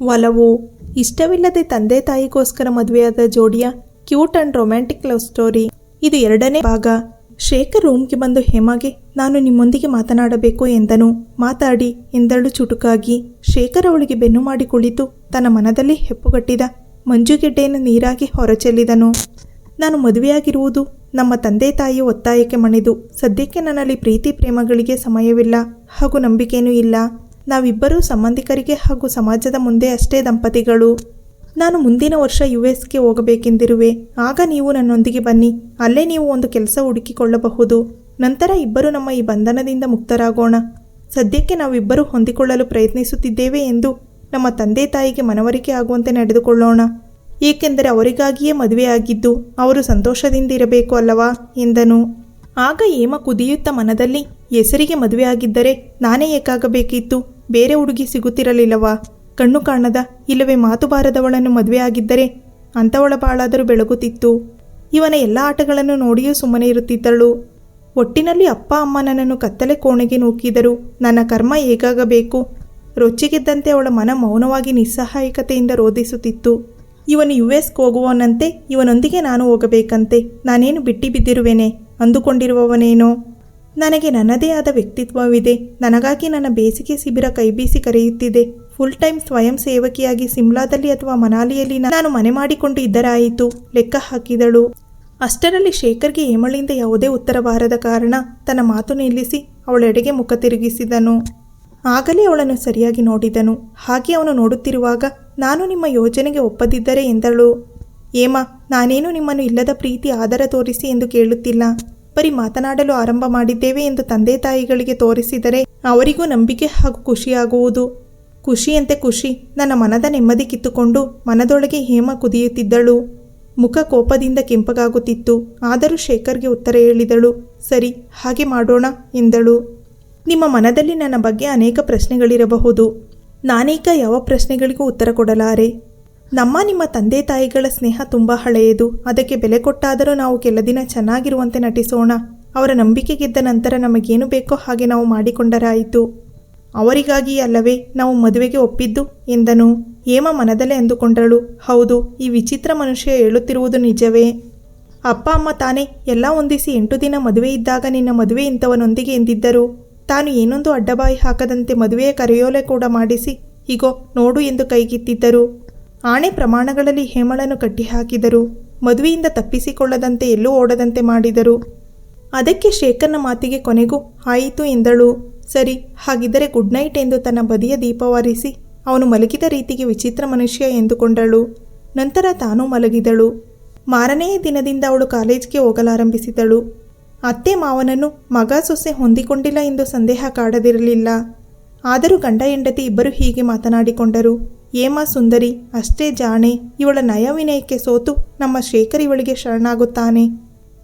ಒಲವು. ಇಷ್ಟವಿಲ್ಲದೆ ತಂದೆ ತಾಯಿಗೋಸ್ಕರ ಮದುವೆಯಾದ ಜೋಡಿಯ cute and romantic love story. ಇದು ಎರಡನೇ ಭಾಗ. ಶೇಖರ್ ರೂಮ್ಗೆ ಬಂದು ಹೇಮಾಗೆ, ನಾನು ನಿಮ್ಮೊಂದಿಗೆ ಮಾತನಾಡಬೇಕು ಎಂದನು. ಮಾತಾಡಿ ಎಂದಳು ಚುಟುಕಾಗಿ. ಶೇಖರ್ ಅವಳಿಗೆ ಬೆನ್ನು ಮಾಡಿ ಕುಳಿತು ತನ್ನ ಮನದಲ್ಲಿ ಹೆಪ್ಪುಗಟ್ಟಿದ ಮಂಜುಗೆಡ್ಡೆಯನ್ನು ನೀರಾಗಿ ಹೊರಚೆಲ್ಲಿದನು. ನಾನು ಮದುವೆಯಾಗಿರುವುದು ನಮ್ಮ ತಂದೆ ತಾಯಿಯ ಒತ್ತಾಯಕ್ಕೆ ಮಣಿದು, ಸದ್ಯಕ್ಕೆ ನನ್ನಲ್ಲಿ ಪ್ರೀತಿ ಪ್ರೇಮಗಳಿಗೆ ಸಮಯವಿಲ್ಲ, ಹಾಗೂ ನಂಬಿಕೆಯೂ ಇಲ್ಲ. ನಾವಿಬ್ಬರೂ ಸಂಬಂಧಿಕರಿಗೆ ಹಾಗೂ ಸಮಾಜದ ಮುಂದೆ ಅಷ್ಟೇ ದಂಪತಿಗಳು. ನಾನು ಮುಂದಿನ ವರ್ಷ ಯು ಎಸ್ಗೆ ಹೋಗಬೇಕೆಂದಿರುವೆ. ಆಗ ನೀವು ನನ್ನೊಂದಿಗೆ ಬನ್ನಿ. ಅಲ್ಲೇ ನೀವು ಒಂದು ಕೆಲಸ ಹುಡುಕಿಕೊಳ್ಳಬಹುದು. ನಂತರ ಇಬ್ಬರು ನಮ್ಮ ಈ ಬಂಧನದಿಂದ ಮುಕ್ತರಾಗೋಣ. ಸದ್ಯಕ್ಕೆ ನಾವಿಬ್ಬರು ಹೊಂದಿಕೊಳ್ಳಲು ಪ್ರಯತ್ನಿಸುತ್ತಿದ್ದೇವೆ ಎಂದು ನಮ್ಮ ತಂದೆ ತಾಯಿಗೆ ಮನವರಿಕೆ ಆಗುವಂತೆ ನಡೆದುಕೊಳ್ಳೋಣ. ಏಕೆಂದರೆ ಅವರಿಗಾಗಿಯೇ ಮದುವೆಯಾಗಿದ್ದು ಅವರು ಸಂತೋಷದಿಂದ ಇರಬೇಕು ಅಲ್ಲವಾ? ಎಂದನು. ಆಗ ಹೇಮ ಕುದಿಯುತ್ತ ಮನದಲ್ಲಿ, ಹೆಸರಿಗೆ ಮದುವೆಯಾಗಿದ್ದರೆ ನಾನೇ ಏಕಾಗಬೇಕಿತ್ತು. ಬೇರೆ ಹುಡುಗಿ ಸಿಗುತ್ತಿರಲಿಲ್ಲವಾ? ಕಣ್ಣು ಕಾಣದ, ಇಲ್ಲವೇ ಮಾತು ಬಾರದವಳನ್ನು ಮದುವೆಯಾಗಿದ್ದರೆ ಅಂಥವಳ ಬಾಳಾದರೂ ಬೆಳಗುತ್ತಿತ್ತು. ಇವನ ಎಲ್ಲ ಆಟಗಳನ್ನು ನೋಡಿಯೂ ಸುಮ್ಮನೆ ಇರುತ್ತಿದ್ದಳು. ಒಟ್ಟಿನಲ್ಲಿ ಅಪ್ಪ, ಅಮ್ಮ ನನ್ನನ್ನು ಕತ್ತಲೆ ಕೋಣೆಗೆ ನೂಕಿದರು ನನ್ನ ಕರ್ಮ ಹೇಗಾಗಬೇಕು? ರೊಚ್ಚಿಗೆದ್ದಂತೆ ಅವಳ ಮನ ಮೌನವಾಗಿ ನಿಸ್ಸಹಾಯಕತೆಯಿಂದ ರೋಧಿಸುತ್ತಿತ್ತು. ಇವನು ಯು ಎಸ್ಗೆ ಹೋಗುವವನಂತೆ, ಇವನೊಂದಿಗೆ ನಾನು ಹೋಗಬೇಕಂತೆ, ನಾನೇನು ಬಿಟ್ಟಿ ಬಿದ್ದಿರುವೆನೆ ಅಂದುಕೊಂಡಿರುವವನೇನೋ? ನನಗೆ ನನ್ನದೇ ಆದ ವ್ಯಕ್ತಿತ್ವವಿದೆ. ನನಗಾಗಿ ನನ್ನ ಬೇಸಿಗೆ ಶಿಬಿರ ಕೈಬೀಸಿ ಕರೆಯುತ್ತಿದೆ. ಫುಲ್ ಟೈಮ್ ಸ್ವಯಂ ಸೇವಕಿಯಾಗಿ ಸಿಮ್ಲಾದಲ್ಲಿ ಅಥವಾ ಮನಾಲಿಯಲ್ಲಿ ನಾನು ಮನೆ ಮಾಡಿಕೊಂಡು ಇದ್ದರಾಯಿತು. ಲೆಕ್ಕ ಹಾಕಿದಳು. ಅಷ್ಟರಲ್ಲಿ ಶೇಖರ್ಗೆ ಹೇಮಳಿಂದ ಯಾವುದೇ ಉತ್ತರ ಬಾರದ ಕಾರಣ ತನ್ನ ಮಾತು ನಿಲ್ಲಿಸಿ ಅವಳೆಡೆಗೆ ಮುಖ ತಿರುಗಿಸಿದನು. ಆಗಲೇ ಅವಳನ್ನು ಸರಿಯಾಗಿ ನೋಡಿದನು. ಹಾಗೆ ಅವನು ನೋಡುತ್ತಿರುವಾಗ ನಾನು ನಿಮ್ಮ ಯೋಜನೆಗೆ ಒಪ್ಪದಿದ್ದರೆ ಎಂದಳು. ಏಮ, ನಾನೇನು ನಿಮ್ಮನ್ನು ಇಲ್ಲದ ಪ್ರೀತಿ ಆದರ ತೋರಿಸಿ ಎಂದು ಕೇಳುತ್ತಿಲ್ಲ. ಬರೀ ಮಾತನಾಡಲು ಆರಂಭ ಮಾಡಿದ್ದೇವೆ ಎಂದು ತಂದೆ ತಾಯಿಗಳಿಗೆ ತೋರಿಸಿದರೆ ಅವರಿಗೂ ನಂಬಿಕೆ ಹಾಗೂ ಖುಷಿಯಾಗುವುದು. ಖುಷಿಯಂತೆ ಖುಷಿ, ನನ್ನ ಮನದ ನೆಮ್ಮದಿ ಕಿತ್ತುಕೊಂಡು ಮನದೊಳಗೆ ಹೇಮ ಕುದಿಯುತ್ತಿದ್ದಳು. ಮುಖ ಕೋಪದಿಂದ ಕೆಂಪಗಾಗುತ್ತಿತ್ತು. ಆದರೂ ಶೇಖರ್ಗೆ ಉತ್ತರ ಹೇಳಿದಳು, ಸರಿ, ಹಾಗೆ ಮಾಡೋಣ, ಎಂದಳು. ನಿಮ್ಮ ಮನದಲ್ಲಿ ನನ್ನ ಬಗ್ಗೆ ಅನೇಕ ಪ್ರಶ್ನೆಗಳಿರಬಹುದು. ನಾನೇಕ ಯಾವ ಪ್ರಶ್ನೆಗಳಿಗೂ ಉತ್ತರ ಕೊಡಲಾರೆ? ನಮ್ಮ ನಿಮ್ಮ ತಂದೆ ತಾಯಿಗಳ ಸ್ನೇಹ ತುಂಬ ಹಳೆಯದು. ಅದಕ್ಕೆ ಬೆಲೆ ಕೊಟ್ಟಾದರೂ ನಾವು ಕೆಲ ದಿನ ಚೆನ್ನಾಗಿರುವಂತೆ ನಟಿಸೋಣ. ಅವರ ನಂಬಿಕೆ ಗೆದ್ದ ನಂತರ ನಮಗೇನು ಬೇಕೋ ಹಾಗೆ ನಾವು ಮಾಡಿಕೊಂಡರಾಯಿತು. ಅವರಿಗಾಗಿ ಅಲ್ಲವೇ ನಾವು ಮದುವೆಗೆ ಒಪ್ಪಿದ್ದು ಎಂದನು. ಹೇಮ ಮನದಲ್ಲೇ ಅಂದುಕೊಂಡಳು. ಹೌದು, ಈ ವಿಚಿತ್ರ ಮನುಷ್ಯ ಹೇಳುತ್ತಿರುವುದು ನಿಜವೇ. ಅಪ್ಪ, ಅಮ್ಮ ತಾನೇ ಎಲ್ಲ ಹೊಂದಿಸಿ ಎಂಟು ದಿನ ಮದುವೆ ಇದ್ದಾಗ ನಿನ್ನ ಮದುವೆ ಇಂಥವನೊಂದಿಗೆ ಎಂದಿದ್ದರು. ತಾನು ಏನೊಂದು ಅಡ್ಡಬಾಯಿ ಹಾಕದಂತೆ ಮದುವೆಯ ಕರೆಯೋಲೆ ಕೂಡ ಮಾಡಿಸಿ, ಇಗೋ, ನೋಡು ಎಂದು ಕೈಗಿತ್ತಿದ್ದರು. ಆಣೆ ಪ್ರಮಾಣಗಳಲ್ಲಿ ಹೇಮಳನ್ನು ಕಟ್ಟಿಹಾಕಿದರು. ಮದುವೆಯಿಂದ ತಪ್ಪಿಸಿಕೊಳ್ಳದಂತೆ ಎಲ್ಲೂ ಓಡದಂತೆ ಮಾಡಿದರು. ಅದಕ್ಕೆ ಶೇಖರ್ನ ಮಾತಿಗೆ ಕೊನೆಗೂ ಆಯಿತು ಎಂದಳು. ಸರಿ, ಹಾಗಿದ್ದರೆ ಗುಡ್ ನೈಟ್ ಎಂದು ತನ್ನ ಬದಿಯ ದೀಪವಾರಿಸಿ ಅವನು ಮಲಗಿದ ರೀತಿಗೆ ವಿಚಿತ್ರ ಮನುಷ್ಯ ಎಂದುಕೊಂಡಳು. ನಂತರ ತಾನೂ ಮಲಗಿದಳು. ಮಾರನೆಯ ದಿನದಿಂದ ಅವಳು ಕಾಲೇಜ್ಗೆ ಹೋಗಲಾರಂಭಿಸಿದಳು. ಅತ್ತೆ ಮಾವನನ್ನು ಮಗ ಸೊಸೆ ಹೊಂದಿಕೊಂಡಿಲ್ಲ ಎಂದು ಸಂದೇಹ ಕಾಡದಿರಲಿಲ್ಲ. ಆದರೂ ಗಂಡ ಹೆಂಡತಿ ಇಬ್ಬರು ಹೀಗೆ ಮಾತನಾಡಿಕೊಂಡರು. ಏಮ ಸುಂದರಿ ಅಷ್ಟೇ ಜಾಣೆ. ಇವಳ ನಯವಿನಯಕ್ಕೆ ಸೋತು ನಮ್ಮ ಶೇಖರ್ ಇವಳಿಗೆ ಶರಣಾಗುತ್ತಾನೆ.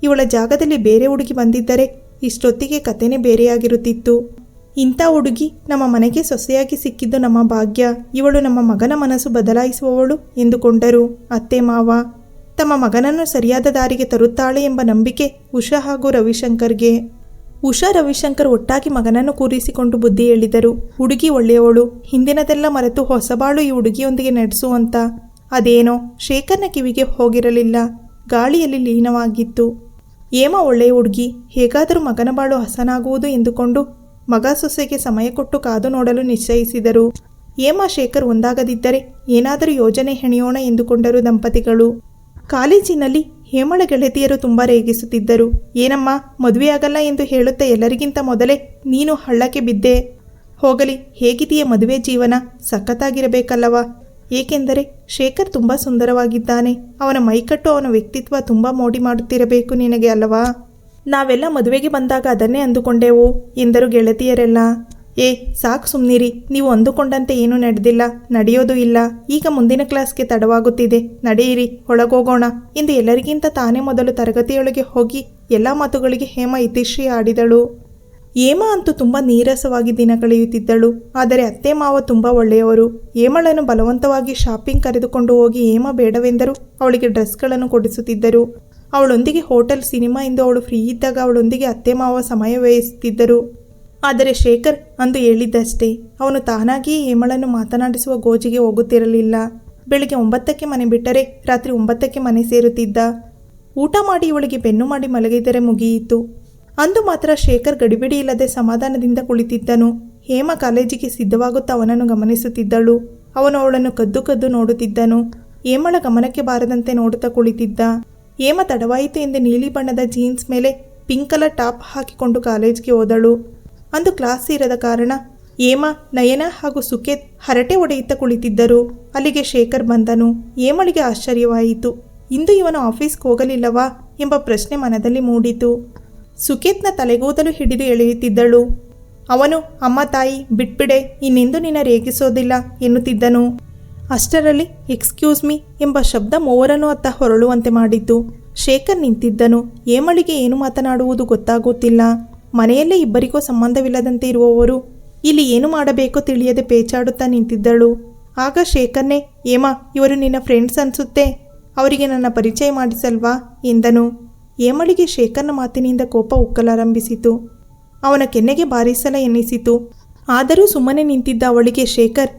ಇವಳ ಜಾಗದಲ್ಲಿ ಬೇರೆ ಹುಡುಗಿ ಬಂದಿದ್ದರೆ ಇಷ್ಟೊತ್ತಿಗೆ ಕತೆನೇ ಬೇರೆಯಾಗಿರುತ್ತಿತ್ತು. ಇಂಥ ಹುಡುಗಿ ನಮ್ಮ ಮನೆಗೆ ಸೊಸೆಯಾಗಿ ಸಿಕ್ಕಿದ್ದು ನಮ್ಮ ಭಾಗ್ಯ. ಇವಳು ನಮ್ಮ ಮಗನ ಮನಸ್ಸು ಬದಲಾಯಿಸುವವಳು ಎಂದುಕೊಂಡರು. ಅತ್ತೆ, ಮಾವ, ತಮ್ಮ ಮಗನನ್ನು ಸರಿಯಾದ ದಾರಿಗೆ ತರುತ್ತಾಳೆ ಎಂಬ ನಂಬಿಕೆ ಉಷಾ ಹಾಗೂ ರವಿಶಂಕರ್ಗೆ. ಉಷಾ ರವಿಶಂಕರ್ ಒಟ್ಟಾಗಿ ಮಗನನ್ನು ಕೂರಿಸಿಕೊಂಡು ಬುದ್ಧಿ ಹೇಳಿದರು. ಹುಡುಗಿ ಒಳ್ಳೆಯವಳು, ಹಿಂದಿನದೆಲ್ಲ ಮರೆತು ಹೊಸಬಾಳು ಈ ಹುಡುಗಿಯೊಂದಿಗೆ ನಡೆಸುವಂತ. ಅದೇನೋ, ಶೇಖರ್ನ ಕಿವಿಗೆ ಹೋಗಿರಲಿಲ್ಲ. ಗಾಳಿಯಲ್ಲಿ ಲೀನವಾಗಿತ್ತು. ಏಮ ಒಳ್ಳೆಯ ಹುಡುಗಿ, ಹೇಗಾದರೂ ಮಗನ ಬಾಳು ಹಸನಾಗುವುದು ಎಂದುಕೊಂಡು ಮಗ ಸೊಸೆಗೆ ಸಮಯ ಕೊಟ್ಟು ಕಾದು ನೋಡಲು ನಿಶ್ಚಯಿಸಿದರು. ಏಮ ಶೇಖರ್ ಒಂದಾಗದಿದ್ದರೆ ಏನಾದರೂ ಯೋಜನೆ ಹೆಣೆಯೋಣ ಎಂದುಕೊಂಡರು ದಂಪತಿಗಳು. ಕಾಲೇಜಿನಲ್ಲಿ ಹೇಮಳ ಗೆಳತಿಯರು ತುಂಬ ರೇಗಿಸುತ್ತಿದ್ದರು. ಏನಮ್ಮ ಮದುವೆಯಾಗಲ್ಲ ಎಂದು ಹೇಳುತ್ತಾ ಎಲ್ಲರಿಗಿಂತ ಮೊದಲೇ ನೀನು ಹಳ್ಳಕ್ಕೆ ಬಿದ್ದೆ. ಹೋಗಲಿ, ಹೇಗಿದೆಯ ಮದುವೆ ಜೀವನ? ಸಖತ್ತಾಗಿರಬೇಕಲ್ಲವ. ಏಕೆಂದರೆ ಶೇಖರ್ ತುಂಬ ಸುಂದರವಾಗಿದ್ದಾನೆ. ಅವನ ಮೈಕಟ್ಟು ಅವನ ವ್ಯಕ್ತಿತ್ವ ತುಂಬ ಮೋಡಿ ಮಾಡುತ್ತಿರಬೇಕು ನಿನಗೆ ಅಲ್ಲವಾ? ನಾವೆಲ್ಲ ಮದುವೆಗೆ ಬಂದಾಗ ಅದನ್ನೇ ಅಂದುಕೊಂಡೆವು, ಎಂದರು ಗೆಳತಿಯರೆಲ್ಲ. ಏ, ಸಾಕು ಸುಮ್ಮನಿರಿ ನೀವು ಅಂದುಕೊಂಡಂತೆ ಏನೂ ನಡೆದಿಲ್ಲ. ನಡೆಯೋದು ಇಲ್ಲ. ಈಗ ಮುಂದಿನ ಕ್ಲಾಸ್ಗೆ ತಡವಾಗುತ್ತಿದೆ. ನಡೆಯಿರಿ, ಒಳಗೋಗೋಣ. ಎಂದು ಎಲ್ಲರಿಗಿಂತ ತಾನೇ ಮೊದಲು ತರಗತಿಯೊಳಗೆ ಹೋಗಿ ಎಲ್ಲ ಮಾತುಗಳಿಗೆ ಹೇಮ ಇತಿಶ್ರೀ ಆಡಿದಳು. ಹೇಮ ಅಂತೂ ತುಂಬ ನೀರಸವಾಗಿ ದಿನ ಕಳೆಯುತ್ತಿದ್ದಳು. ಆದರೆ ಅತ್ತೆ ಮಾವ ತುಂಬ ಒಳ್ಳೆಯವರು. ಹೇಮಳನ್ನು ಬಲವಂತವಾಗಿ ಶಾಪಿಂಗ್ ಕರೆದುಕೊಂಡು ಹೋಗಿ ಹೇಮ ಬೇಡವೆಂದರೂ ಅವಳಿಗೆ ಡ್ರೆಸ್ಗಳನ್ನು ಕೊಡಿಸುತ್ತಿದ್ದರು. ಅವಳೊಂದಿಗೆ ಹೋಟೆಲ್, ಸಿನಿಮಾ ಎಂದು ಅವಳು ಫ್ರೀ ಇದ್ದಾಗ ಅವಳೊಂದಿಗೆ ಅತ್ತೆ ಮಾವ ಸಮಯ ವ್ಯಯಿಸುತ್ತಿದ್ದರು. ಆದರೆ ಶೇಖರ್ ಅಂದು ಹೇಳಿದ್ದಷ್ಟೇ. ಅವನು ತಾನಾಗಿಯೇ ಹೇಮಳನ್ನು ಮಾತನಾಡಿಸುವ ಗೋಜಿಗೆ ಹೋಗುತ್ತಿರಲಿಲ್ಲ. ಬೆಳಿಗ್ಗೆ ಒಂಬತ್ತಕ್ಕೆ ಮನೆ ಬಿಟ್ಟರೆ ರಾತ್ರಿ ಒಂಬತ್ತಕ್ಕೆ ಮನೆ ಸೇರುತ್ತಿದ್ದ. ಊಟ ಮಾಡಿ ಇವಳಿಗೆ ಬೆನ್ನು ಮಾಡಿ ಮಲಗಿದರೆ ಮುಗಿಯಿತು. ಅಂದು ಮಾತ್ರ ಶೇಖರ್ ಗಡಿಬಿಡಿ ಇಲ್ಲದೆ ಸಮಾಧಾನದಿಂದ ಕುಳಿತಿದ್ದನು. ಹೇಮ ಕಾಲೇಜಿಗೆ ಸಿದ್ಧವಾಗುತ್ತಾ ಅವನನ್ನು ಗಮನಿಸುತ್ತಿದ್ದಳು. ಅವನು ಅವಳನ್ನು ಕದ್ದು ಕದ್ದು ನೋಡುತ್ತಿದ್ದನು. ಹೇಮಳ ಗಮನಕ್ಕೆ ಬಾರದಂತೆ ನೋಡುತ್ತಾ ಕುಳಿತಿದ್ದ. ಹೇಮ ತಡವಾಯಿತು ಎಂದು ನೀಲಿ ಬಣ್ಣದ ಜೀನ್ಸ್ ಮೇಲೆ ಪಿಂಕ್ ಕಲರ್ ಟಾಪ್ ಹಾಕಿಕೊಂಡು ಕಾಲೇಜ್ಗೆ ಹೋದಳು. ಅಂದು ಕ್ಲಾಸ್ ಇರದ ಕಾರಣ ಏಮ ನಯನ ಹಾಗೂ ಸುಕೇತ್ ಹರಟೆ ಒಡೆಯುತ್ತಾ ಕುಳಿತಿದ್ದರು. ಅಲ್ಲಿಗೆ ಶೇಖರ್ ಬಂದನು. ಏಮಳಿಗೆ ಆಶ್ಚರ್ಯವಾಯಿತು. ಇಂದು ಇವನು ಆಫೀಸ್ಗೆ ಹೋಗಲಿಲ್ಲವಾ ಎಂಬ ಪ್ರಶ್ನೆ ಮನದಲ್ಲಿ ಮೂಡಿತು. ಸುಕೇತ್ನ ತಲೆಗೂದಲು ಹಿಡಿದು ಎಳೆಯುತ್ತಿದ್ದಳು. ಅವನು, ಅಮ್ಮ ತಾಯಿ, ಬಿಟ್ಬಿಡೆ, ಇನ್ನೆಂದು ನಿನ್ನ ರೇಗಿಸೋದಿಲ್ಲ ಎನ್ನುತ್ತಿದ್ದನು. ಅಷ್ಟರಲ್ಲಿ, ಎಕ್ಸ್ಕ್ಯೂಸ್ ಮೀ ಎಂಬ ಶಬ್ದ ಮೂವರನ್ನು ಅತ್ತ ಹೊರಳುವಂತೆ ಮಾಡಿತು. ಶೇಖರ್ ನಿಂತಿದ್ದನು. ಏಮಳಿಗೆ ಏನು ಮಾತನಾಡುವುದು ಗೊತ್ತಾಗುತ್ತಿಲ್ಲ. ಮನೆಯಲ್ಲೇ ಇಬ್ಬರಿಗೂ ಸಂಬಂಧವಿಲ್ಲದಂತೆ ಇರುವವರು ಇಲ್ಲಿ ಏನು ಮಾಡಬೇಕೋ ತಿಳಿಯದೆ ಪೇಚಾಡುತ್ತಾ ನಿಂತಿದ್ದಳು. ಆಗ ಶೇಖರ್ನೇ, ಏಮಾ, ಇವರು ನಿನ್ನ ಫ್ರೆಂಡ್ಸ್ ಅನ್ಸುತ್ತೆ. ಅವರಿಗೆ ನನ್ನ ಪರಿಚಯ ಮಾಡಿಸಲ್ವಾ? ಎಂದನು. ಏಮಳಿಗೆ ಶೇಖರ್ನ ಮಾತಿನಿಂದ ಕೋಪ ಉಕ್ಕಲಾರಂಭಿಸಿತು. ಅವನ ಕೆನ್ನೆಗೆ ಬಾರಿಸಲ ಎನ್ನಿಸಿತು ಆದರೂ ಸುಮ್ಮನೆ ನಿಂತಿದ್ದ ಅವಳಿಗೆ, ಶೇಖರ್,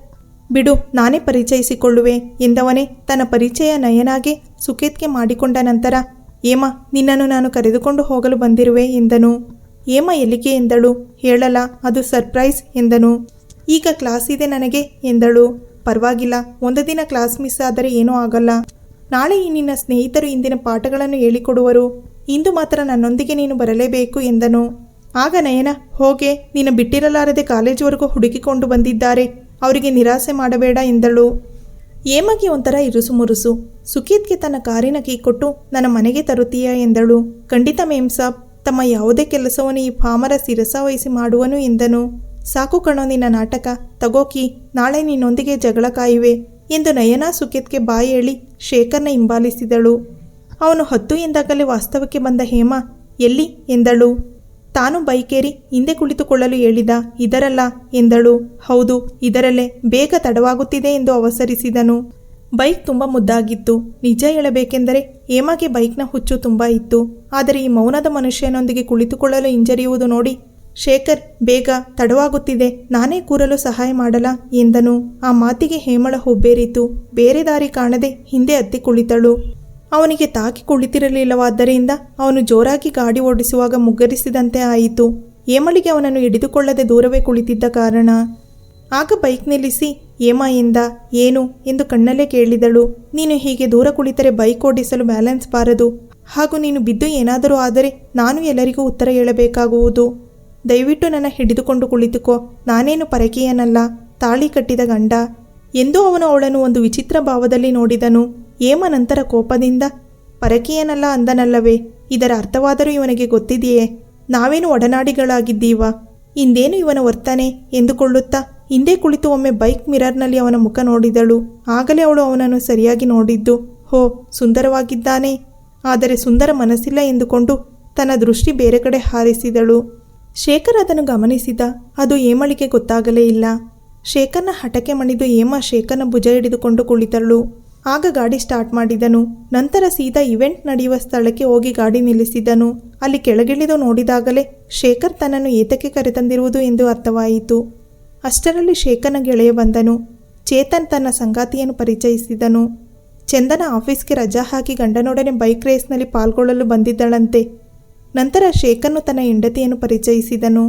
ಬಿಡು, ನಾನೇ ಪರಿಚಯಿಸಿಕೊಳ್ಳುವೆ ಎಂದವನೇ ತನ್ನ ಪರಿಚಯ ನಯನಾಗೆ ಸುಖೇತ್ಗೆ ಮಾಡಿಕೊಂಡ ನಂತರ, ಏಮ, ನಿನ್ನನ್ನು ನಾನು ಕರೆದುಕೊಂಡು ಹೋಗಲು ಬಂದಿರುವೆ ಎಂದನು. ಏಮ ಎಲ್ಲಿಗೆ ಎಂದಳು? ಹೇಳಲ್ಲ. ಅದು ಸರ್ಪ್ರೈಸ್ ಎಂದನು. ಈಗ ಕ್ಲಾಸ್ ಇದೆ ನನಗೆ ಎಂದಳು. ಪರವಾಗಿಲ್ಲ. ಒಂದು ದಿನ ಕ್ಲಾಸ್ ಮಿಸ್ ಆದರೆ ಏನೂ ಆಗಲ್ಲ. ನಾಳೆ ಈ ನಿನ್ನ ಸ್ನೇಹಿತರು ಇಂದಿನ ಪಾಠಗಳನ್ನು ಹೇಳಿಕೊಡುವರು. ಇಂದು ಮಾತ್ರ ನನ್ನೊಂದಿಗೆ ನೀನು ಬರಲೇಬೇಕು ಎಂದನು. ಆಗ ನಯನ, ಹೋಗೆ, ನೀನು ಬಿಟ್ಟಿರಲಾರದೆ ಕಾಲೇಜ್ವರೆಗೂ ಹುಡುಕಿಕೊಂಡು ಬಂದಿದ್ದಾರೆ. ಅವರಿಗೆ ನಿರಾಸೆ ಮಾಡಬೇಡ ಎಂದಳು. ಏಮಗೆ ಒಂಥರ ಇರುಸು ಮುರುಸು. ಸುಕೀತ್ಗೆ ತನ್ನ ಕಾರಿನ ಕೀ ಕೊಟ್ಟು, ನನ್ನ ಮನೆಗೆ ತರುತ್ತೀಯಾ ಎಂದಳು. ಖಂಡಿತ ಮೇಮ್ ಸಾಬ್. ತಮ್ಮ ಯಾವುದೇ ಕೆಲಸವನ್ನು ಈ ಪಾಮರ ಶಿರಸ ವಹಿಸಿ ಮಾಡುವನು ಎಂದನು. ಸಾಕು ಕಣೋ ನಿನ್ನ ನಾಟಕ ತಗೋಕಿ ನಾಳೆ ನಿನ್ನೊಂದಿಗೆ ಜಗಳ ಕಾಯುವೆ ಎಂದು ನಯನಾ ಸುಖೇತ್ಗೆ ಬಾಯಿ ಹೇಳಿ ಶೇಖರ್ನ ಹಿಂಬಾಲಿಸಿದಳು. ಅವನು ಹತ್ತು ಎಂದಾಗಲೇ ವಾಸ್ತವಕ್ಕೆ ಬಂದ ಹೇಮ, ಎಲ್ಲಿ? ಎಂದಳು. ತಾನು ಬೈಕೇರಿ ಹಿಂದೆ ಕುಳಿತುಕೊಳ್ಳಲು ಹೇಳಿದ, ಇದರಲ್ಲ, ಎಂದಳು. ಹೌದು, ಇದರಲ್ಲೇ, ಬೇಗ ತಡವಾಗುತ್ತಿದೆ ಎಂದು ಅವಸರಿಸಿದನು. ಬೈಕ್ ತುಂಬ ಮುದ್ದಾಗಿತ್ತು. ನಿಜ ಹೇಳಬೇಕೆಂದರೆ ಹೇಮಾಗೆ ಬೈಕ್ನ ಹುಚ್ಚು ತುಂಬ ಇತ್ತು. ಆದರೆ ಈ ಮೌನದ ಮನುಷ್ಯನೊಂದಿಗೆ ಕುಳಿತುಕೊಳ್ಳಲು ಹಿಂಜರಿಯುವುದು ನೋಡಿ, ಶೇಖರ್, ಬೇಗ ತಡವಾಗುತ್ತಿದೆ. ನಾನೇ ಕೂರಲು ಸಹಾಯ ಮಾಡಲ ಎಂದನು. ಆ ಮಾತಿಗೆ ಹೇಮಳ ಹುಬ್ಬೇರಿತು. ಬೇರೆ ದಾರಿ ಕಾಣದೆ ಹಿಂದೆ ಹತ್ತಿ ಕುಳಿತಳು. ಅವನಿಗೆ ತಾಕಿ ಕುಳಿತಿರಲಿಲ್ಲವಾದ್ದರಿಂದ ಅವನು ಜೋರಾಗಿ ಗಾಡಿ ಓಡಿಸುವಾಗ ಮುಗ್ಗರಿಸಿದಂತೆ ಆಯಿತು. ಹೇಮಳಿಗೆ ಅವನನ್ನು ಹಿಡಿದುಕೊಳ್ಳದೆ ದೂರವೇ ಕುಳಿತಿದ್ದ ಕಾರಣ. ಆಗ ಬೈಕ್ ನಿಲ್ಲಿಸಿ, ಏಮಾ ಎಂದ ಏನು? ಎಂದು ಕಣ್ಣಲ್ಲೇ ಕೇಳಿದಳು. ನೀನು ಹೀಗೆ ದೂರ ಕುಳಿತರೆ ಬೈಕ್ ಓಡಿಸಲು ಬ್ಯಾಲೆನ್ಸ್ ಬಾರದು. ಹಾಗೂ ನೀನು ಬಿದ್ದು ಏನಾದರೂ ಆದರೆ ನಾನು ಎಲ್ಲರಿಗೂ ಉತ್ತರ ಹೇಳಬೇಕಾಗುವುದು. ದಯವಿಟ್ಟು ನನ್ನ ಹಿಡಿದುಕೊಂಡು ಕುಳಿತುಕೋ. ನಾನೇನು ಪರಕೀಯನಲ್ಲ. ತಾಳಿ ಕಟ್ಟಿದ ಗಂಡ. ಎಂದು ಅವನು ಅವಳನ್ನು ಒಂದು ವಿಚಿತ್ರ ಭಾವದಲ್ಲಿ ನೋಡಿದನು. ಏಮ ನಂತರ ಕೋಪದಿಂದ, ಪರಕೀಯನಲ್ಲ ಅಂದನಲ್ಲವೇ, ಇದರ ಅರ್ಥವಾದರೂ ಇವನಿಗೆ ಗೊತ್ತಿದೆಯೇ? ನಾವೇನು ಒಡನಾಡಿಗಳಾಗಿದ್ದೀವ? ಇಂದೇನು ಇವನ ವರ್ತನೆ? ಎಂದುಕೊಳ್ಳುತ್ತಾ ಹಿಂದೆ ಕುಳಿತು ಒಮ್ಮೆ ಬೈಕ್ ಮಿರರ್ನಲ್ಲಿ ಅವನ ಮುಖ ನೋಡಿದಳು. ಆಗಲೇ ಅವಳು ಅವನನ್ನು ಸರಿಯಾಗಿ ನೋಡಿದ್ದು. ಹೋ, ಸುಂದರವಾಗಿದ್ದಾನೆ. ಆದರೆ ಸುಂದರ ಮನಸ್ಸಿಲ್ಲ ಎಂದುಕೊಂಡು ತನ್ನ ದೃಷ್ಟಿ ಬೇರೆ ಕಡೆ ಹಾರಿಸಿದಳು. ಶೇಖರ್ ಅದನ್ನು ಗಮನಿಸಿದ. ಅದು ಏಮಳಿಗೆ ಗೊತ್ತಾಗಲೇ ಇಲ್ಲ. ಶೇಖರ್ನ ಹಠಕ್ಕೆ ಮಣಿದು ಏಮ ಶೇಖರ್ನ ಭುಜ ಹಿಡಿದುಕೊಂಡು ಕುಳಿತಳು. ಆಗ ಗಾಡಿ ಸ್ಟಾರ್ಟ್ ಮಾಡಿದನು. ನಂತರ ಸೀದಾ ಇವೆಂಟ್ ನಡೆಯುವ ಸ್ಥಳಕ್ಕೆ ಹೋಗಿ ಗಾಡಿ ನಿಲ್ಲಿಸಿದನು. ಅಲ್ಲಿ ಕೆಳಗಿಳಿದು ನೋಡಿದಾಗಲೇ ಶೇಖರ್ ತನ್ನನ್ನು ಏತಕ್ಕೆ ಕರೆತಂದಿರುವುದು ಎಂದು ಅರ್ಥವಾಯಿತು. ಅಷ್ಟರಲ್ಲಿ ಶೇಖನ ಗೆಳೆಯ ಬಂದನು. ಚೇತನ್ ತನ್ನ ಸಂಗಾತಿಯನ್ನು ಪರಿಚಯಿಸಿದನು. ಚಂದನ ಆಫೀಸ್ಗೆ ರಜಾ ಹಾಕಿ ಗಂಡನೊಡನೆ ಬೈಕ್ ರೇಸ್ನಲ್ಲಿ ಪಾಲ್ಗೊಳ್ಳಲು ಬಂದಿದ್ದಳಂತೆ. ನಂತರ ಶೇಖನ್ನು ತನ್ನ ಹೆಂಡತಿಯನ್ನು ಪರಿಚಯಿಸಿದನು.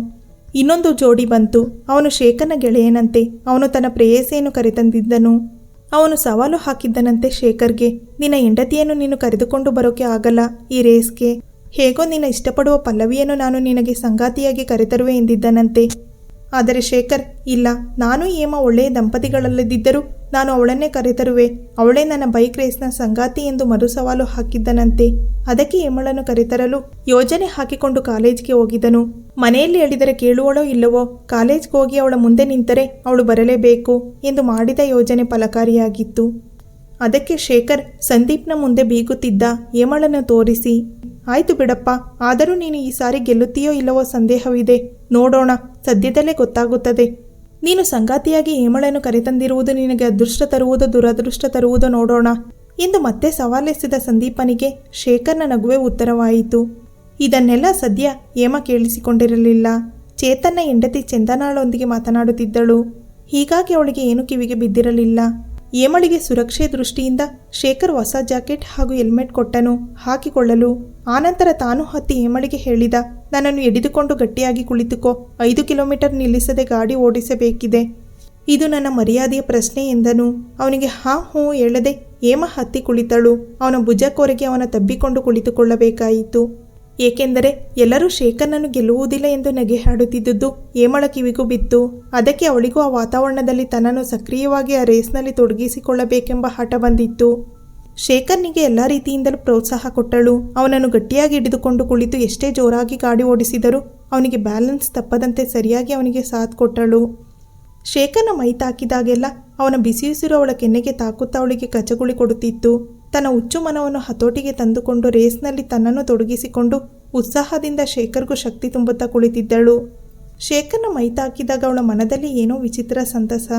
ಇನ್ನೊಂದು ಜೋಡಿ ಬಂತು. ಅವನು ಶೇಖನ ಗೆಳೆಯನಂತೆ, ಅವನು ತನ್ನ ಪ್ರೇಯಸಿಯನ್ನು ಕರೆತಂದಿದ್ದನು. ಅವನು ಸವಾಲು ಹಾಕಿದ್ದನಂತೆ ಶೇಖರ್ಗೆ, ನಿನ್ನ ಹೆಂಡತಿಯನ್ನು ನೀನು ಕರೆದುಕೊಂಡು ಬರೋಕೆ ಆಗಲ್ಲ ಈ ರೇಸ್ಗೆ. ಹೇಗೋ ನಿನ್ನ ಇಷ್ಟಪಡುವ ಪಲ್ಲವಿಯನ್ನು ನಾನು ನಿನಗೆ ಸಂಗಾತಿಯಾಗಿ ಕರೆತರುವೆ ಎಂದಿದ್ದನಂತೆ. ಆದರೆ ಶೇಖರ್, ಇಲ್ಲ, ನಾನು ಏಮ ಒಳ್ಳೆಯ ದಂಪತಿಗಳಲ್ಲದಿದ್ದರೂ ನಾನು ಅವಳನ್ನೇ ಕರೆತರುವೆ. ಅವಳೇ ನನ್ನ ಬೈಕ್ ರೇಸ್ನ ಸಂಗಾತಿ ಎಂದು ಮರುಸವಾಲು ಹಾಕಿದ್ದನಂತೆ. ಅದಕ್ಕೆ ಹೇಮಳನ್ನು ಕರೆತರಲು ಯೋಜನೆ ಹಾಕಿಕೊಂಡು ಕಾಲೇಜ್ಗೆ ಹೋಗಿದನು. ಮನೆಯಲ್ಲಿ ಹೇಳಿದರೆ ಕೇಳುವಳೋ ಇಲ್ಲವೋ, ಕಾಲೇಜ್ಗೆ ಹೋಗಿ ಅವಳ ಮುಂದೆ ನಿಂತರೆ ಅವಳು ಬರಲೇಬೇಕು ಎಂದು ಮಾಡಿದ ಯೋಜನೆ ಫಲಕಾರಿಯಾಗಿತ್ತು. ಅದಕ್ಕೆ ಶೇಖರ್, ಸಂದೀಪ್ನ ಮುಂದೆ ಬೀಗುತ್ತಿದ್ದ ಹೇಮಳನ್ನು ತೋರಿಸಿ ಆಯ್ತು ಬಿಡಪ್ಪ, ಆದರೂ ನೀನು ಈ ಸಾರಿ ಗೆಲ್ಲುತ್ತೀಯೋ ಇಲ್ಲವೋ ಸಂದೇಹವಿದೆ. ನೋಡೋಣ, ಸದ್ಯದಲ್ಲೇ ಗೊತ್ತಾಗುತ್ತದೆ. ನೀನು ಸಂಗಾತಿಯಾಗಿ ಹೇಮಳನ್ನು ಕರೆತಂದಿರುವುದು ನಿನಗೆ ಅದೃಷ್ಟ ತರುವುದೋ ದುರದೃಷ್ಟ ತರುವುದೋ ನೋಡೋಣ. ಎಂದು ಮತ್ತೆ ಸವಾಲೆಸೆದ ಸಂದೀಪನಿಗೆ ಶೇಖರ್ನ ನಗುವೆ ಉತ್ತರವಾಯಿತು. ಇದನ್ನೆಲ್ಲ ಸದ್ಯ ಹೇಮ ಕೇಳಿಸಿಕೊಂಡಿರಲಿಲ್ಲ. ಚೇತನ್ನ ಹೆಂಡತಿ ಚಂದನಾಳೊಂದಿಗೆ ಮಾತನಾಡುತ್ತಿದ್ದಳು. ಹೀಗಾಗಿ ಅವಳಿಗೆ ಏನು ಕಿವಿಗೆ ಬಿದ್ದಿರಲಿಲ್ಲ. ಏಮಳಿಗೆ ಸುರಕ್ಷೆ ದೃಷ್ಟಿಯಿಂದ ಶೇಖರ್ ಹೊಸ ಜಾಕೆಟ್ ಹಾಗೂ ಹೆಲ್ಮೆಟ್ ಕೊಟ್ಟನು, ಹಾಕಿಕೊಳ್ಳಲು. ಆನಂತರ ತಾನು ಹತ್ತಿ ಏಮಳಿಗೆ ಹೇಳಿದ, ನನ್ನನ್ನು ಎಡೆದುಕೊಂಡು ಗಟ್ಟಿಯಾಗಿ ಕುಳಿತುಕೋ, ಐದು ಕಿಲೋಮೀಟರ್ ನಿಲ್ಲಿಸದೆ ಗಾಡಿ ಓಡಿಸಬೇಕಿದೆ. ಇದು ನನ್ನ ಮರ್ಯಾದೆಯ ಪ್ರಶ್ನೆ ಎಂದನು. ಅವನಿಗೆ, ಹಾ ಹೂ ಹೇಳದೆ ಏಮ ಹತ್ತಿ ಕುಳಿತಳು. ಅವನ ಭುಜಕ್ಕೊರಗೆ ಅವನ ತಬ್ಬಿಕೊಂಡು ಕುಳಿತುಕೊಳ್ಳಬೇಕಾಯಿತು. ಏಕೆಂದರೆ ಎಲ್ಲರೂ ಶೇಖರ್ನನ್ನು ಗೆಲ್ಲುವುದಿಲ್ಲ ಎಂದು ನಗೆ ಹಾಡುತ್ತಿದ್ದುದು ಹೇಮಳ ಕಿವಿಗೂ ಬಿತ್ತು. ಅದಕ್ಕೆ ಅವಳಿಗೂ ಆ ವಾತಾವರಣದಲ್ಲಿ ತನ್ನನ್ನು ಸಕ್ರಿಯವಾಗಿ ಆ ರೇಸ್ನಲ್ಲಿ ತೊಡಗಿಸಿಕೊಳ್ಳಬೇಕೆಂಬ ಹಠ ಬಂದಿತ್ತು. ಶೇಖರ್ನಿಗೆ ಎಲ್ಲ ರೀತಿಯಿಂದಲೂ ಪ್ರೋತ್ಸಾಹ ಕೊಟ್ಟಳು. ಅವನನ್ನು ಗಟ್ಟಿಯಾಗಿ ಹಿಡಿದುಕೊಂಡು ಕುಳಿತು ಎಷ್ಟೇ ಜೋರಾಗಿ ಗಾಡಿ ಓಡಿಸಿದರೂ ಅವನಿಗೆ ಬ್ಯಾಲೆನ್ಸ್ ತಪ್ಪದಂತೆ ಸರಿಯಾಗಿ ಅವನಿಗೆ ಸಾಥ್ ಕೊಟ್ಟಳು. ಶೇಖರ್ನ ಮೈ ತಾಕಿದಾಗೆಲ್ಲ ಅವನ ಬಿಸಿಯುಸಿರು ಅವಳ ಕೆನ್ನೆಗೆ ತಾಕುತ್ತಾ ಅವಳಿಗೆ ಕಚಗುಳಿ ಕೊಡುತ್ತಿತ್ತು. ತನ್ನ ಹುಚ್ಚು ಮನವನ್ನು ಹತೋಟಿಗೆ ತಂದುಕೊಂಡು ರೇಸ್ನಲ್ಲಿ ತನ್ನನ್ನು ತೊಡಗಿಸಿಕೊಂಡು ಉತ್ಸಾಹದಿಂದ ಶೇಖರ್ಗೂ ಶಕ್ತಿ ತುಂಬುತ್ತಾ ಕುಳಿತಿದ್ದಳು. ಶೇಖರ್ನ ಮೈ ತಾಕಿದಾಗ ಅವಳ ಮನದಲ್ಲಿ ಏನೋ ವಿಚಿತ್ರ ಸಂತಸ.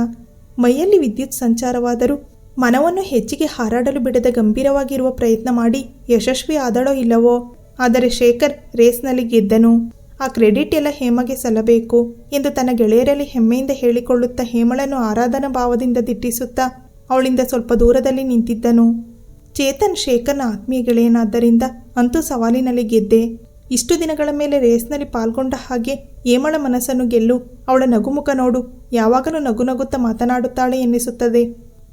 ಮೈಯಲ್ಲಿ ವಿದ್ಯುತ್ ಸಂಚಾರವಾದರೂ ಮನವನ್ನು ಹೆಚ್ಚಿಗೆ ಹಾರಾಡಲು ಬಿಡದೆ ಗಂಭೀರವಾಗಿರುವ ಪ್ರಯತ್ನ ಮಾಡಿ ಯಶಸ್ವಿ ಆದಳೋ ಇಲ್ಲವೋ? ಆದರೆ ಶೇಖರ್ ರೇಸ್ನಲ್ಲಿ ಗೆದ್ದನು. ಆ ಕ್ರೆಡಿಟ್ ಎಲ್ಲ ಹೇಮಗೆ ಸಲ್ಲಬೇಕು ಎಂದು ತನ್ನ ಗೆಳೆಯರಲ್ಲಿ ಹೆಮ್ಮೆಯಿಂದ ಹೇಳಿಕೊಳ್ಳುತ್ತಾ ಹೇಮಳನ್ನು ಆರಾಧನಾ ಭಾವದಿಂದ ದಿಟ್ಟಿಸುತ್ತಾ ಅವಳಿಂದ ಸ್ವಲ್ಪ ದೂರದಲ್ಲಿ ನಿಂತಿದ್ದನು. ಚೇತನ್ ಶೇಖರ್ನ ಆತ್ಮೀಯ ಗೆಳೆಯನಾದ್ದರಿಂದ ಅಂತೂ ಸವಾಲಿನಲ್ಲಿ ಗೆದ್ದೆ. ಇಷ್ಟು ದಿನಗಳ ಮೇಲೆ ರೇಸ್ನಲ್ಲಿ ಪಾಲ್ಗೊಂಡ ಹಾಗೆ ಹೇಮಳ ಮನಸ್ಸನ್ನು ಗೆಲ್ಲು. ಅವಳ ನಗುಮುಖ ನೋಡು, ಯಾವಾಗಲೂ ನಗು ನಗುತ್ತಾ ಮಾತನಾಡುತ್ತಾಳೆ ಎನ್ನಿಸುತ್ತದೆ.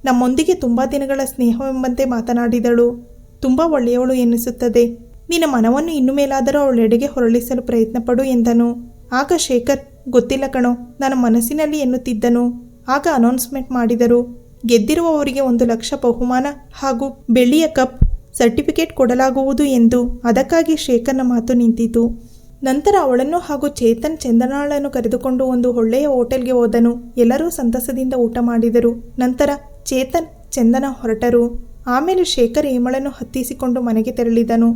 ನಮ್ಮೊಂದಿಗೆ ತುಂಬ ದಿನಗಳ ಸ್ನೇಹವೆಂಬಂತೆ ಮಾತನಾಡಿದಳು. ತುಂಬ ಒಳ್ಳೆಯವಳು ಎನ್ನಿಸುತ್ತದೆ. ನಿನ್ನ ಮನವನ್ನು ಇನ್ನು ಮೇಲಾದರೂ ಅವಳೆಡೆಗೆ ಹೊರಳಿಸಲು ಪ್ರಯತ್ನಪಡು ಎಂದನು. ಆಗ ಶೇಖರ್, ಗೊತ್ತಿಲ್ಲ ಕಣೋ, ನನ್ನ ಮನಸ್ಸಿನಲ್ಲಿ ಎನ್ನುತ್ತಿದ್ದನು. ಆಗ ಅನೌನ್ಸ್ಮೆಂಟ್ ಮಾಡಿದರು. ಗೆದ್ದಿರುವವರಿಗೆ ಒಂದು ಲಕ್ಷ ಬಹುಮಾನ ಹಾಗೂ ಬೆಳ್ಳಿಯ ಕಪ್ ಸರ್ಟಿಫಿಕೇಟ್ ಕೊಡಲಾಗುವುದು ಎಂದು ಅದಕ್ಕಾಗಿ ಶೇಖರ್ನ ಮಾತು ನಿಂತಿತು. ನಂತರ ಅವಳನ್ನು ಹಾಗೂ ಚೇತನ್ ಚಂದನಾಳನ್ನು ಕರೆದುಕೊಂಡು ಒಂದು ಒಳ್ಳೆಯ ಹೋಟೆಲ್ಗೆ ಹೋದನು. ಎಲ್ಲರೂ ಸಂತಸದಿಂದ ಊಟ ಮಾಡಿದರು. ನಂತರ ಚೇತನ್ ಚಂದನ ಹೊರಟರು. ಆಮೇಲೆ ಶೇಖರ್ ಹೇಮಳನ್ನು ಹತ್ತಿಸಿಕೊಂಡು ಮನೆಗೆ ತೆರಳಿದನು.